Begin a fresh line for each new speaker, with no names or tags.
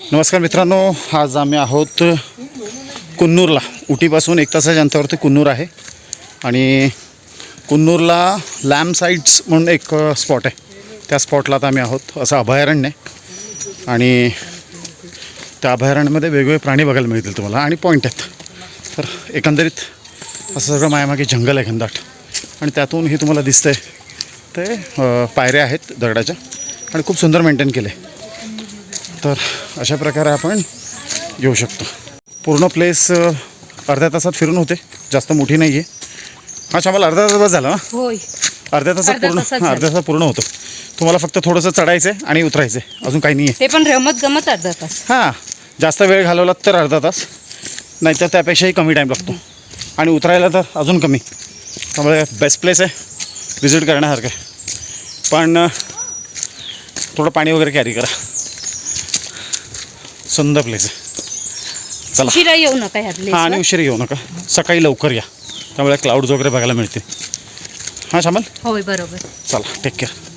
नमस्कार मित्रांनो आज आम्ही आहोत कुन्नूरला. उटीपासून एक तासाच्या अंतरावरती कुन्नूर आहे. आणि कुन्नूरला लॅम्प साईट्स म्हणून एक स्पॉट आहे. त्या स्पॉटला आता आम्ही आहोत. असं अभयारण्य आहे. आणि त्या अभयारण्यामध्ये वेगवेगळे प्राणी बघायला मिळतील तुम्हाला. आणि पॉईंट आहेत. तर एकंदरीत असं सगळं मायामागे जंगल आहे घनदाट. आणि त्यातून हे तुम्हाला दिसतंय. ते पायऱ्या आहेत दगडाच्या. आणि खूप सुंदर मेंटेन केले तर अशा प्रकारे आपण येऊ शकतो. पूर्ण प्लेस अर्ध्या तासात फिरून होते. जास्त मोठी नाही आहे हां शामाला अर्धा तास बस झाला अर्ध्या तासात पूर्ण हां, अर्ध्या तासात पूर्ण होतं. तुम्हाला फक्त थोडंसं चढायचं आहे आणि उतरायचं आहे अजून काही नाही आहे
ते पण रमत गमत अर्धा तास.
हां जास्त वेळ घालवलात तर अर्धा तास. नाहीतर त्यापेक्षाही कमी टाईम लागतो. आणि उतरायला तर अजून कमी. त्यामुळे बेस्ट प्लेस आहे. विजिट करण्यासारखं पण थोडं पाणी वगैरे कॅरी करा. सुंदर प्लेस आहे. चला.
उशिरा येऊ नका ह्या
हां आणि उशीर येऊ नका. सकाळी लवकर या. त्यामुळे क्लाउड्स वगैरे बघायला मिळतील. हां शामल?
होय बरोबर.
चला टेक केअर